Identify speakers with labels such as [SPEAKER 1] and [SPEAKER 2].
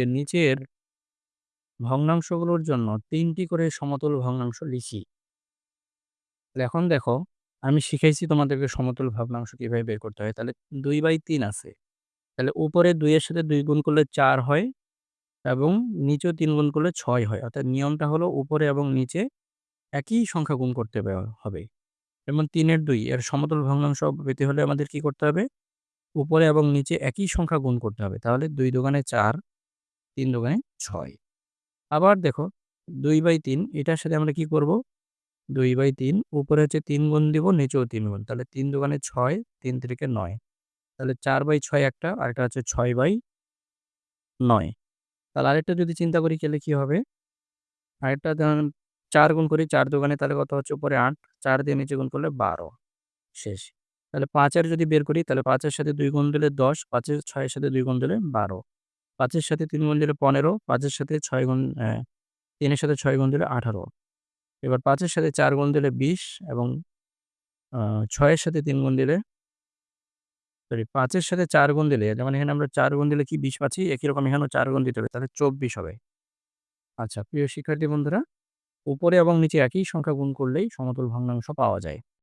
[SPEAKER 1] যে নিচের ভগ্নাংশগুলোর জন্য তিনটি করে সমতল ভগ্নাংশ লিখি। এখন দেখো, আমি শিখাইছি তোমাদেরকে সমতল ভগ্নাংশ কীভাবে বের করতে হয়। তাহলে দুই বাই তিন আছে। তাহলে উপরে দুইয়ের সাথে দুই গুণ করলে চার হয় এবং নিচেও তিন গুণ করলে ছয় হয়। অর্থাৎ নিয়মটা হলো উপরে এবং নিচে একই সংখ্যা গুণ করতে হবে- যেমন তিনের দুই, এর সমতল ভগ্নাংশ পেতে হলে আমাদের কি করতে হবে? উপরে এবং নিচে একই সংখ্যা গুণ করতে হবে। তাহলে দুই দোকানে চার তিন দোকানে ছয়। আবার দেখো দুই বাই তিন, এটার সাথে আমরা কি করব? দুই বাই তিন, উপরে হচ্ছে তিন গুণ দিব, নিচেও তিন গুণ। তাহলে তিন দোকানে ছয়, তিন তিরিকে নয়। তাহলে চার বাই ছয় একটা, আর একটা হচ্ছে ছয় বাই নয়। তাহলে আরেকটা যদি চিন্তা করি, তাহলে কি হবে? আরেকটা চার গুণ করি, চার দোকানে তাহলে কত হচ্ছে? উপরে আট, চার দিয়ে নিচে গুণ করলে বারো। শেষ। তাহলে পাঁচের যদি বের করি, তাহলে পাঁচের সাথে দুই গুণ দিলে দশ, পাঁচের ছয়ের সাথে দুই গুণ দিলে বারো। পাঁচের সাথে তিন গুণ দিলে পনেরো, পাঁচের সাথে ছয় গুণ তিনের সাথে ছয় গুণ দিলে আঠারো। এবার পাঁচের সাথে চার গুণ দিলে বিশ এবং ছয়ের সাথে তিন গুণ দিলে সরি, পাঁচের সাথে চার গুণ দিলে, যেমন এখানে আমরা চার গুণ দিলে কি বিশ পাচ্ছি? একই রকম এখানেও চার গুণ দিতে হবে, তাহলে চব্বিশ হবে। আচ্ছা প্রিয় শিক্ষার্থী বন্ধুরা, উপরে এবং নিচে একই সংখ্যা গুণ করলেই সমতল ভগ্নাংশ পাওয়া যায়।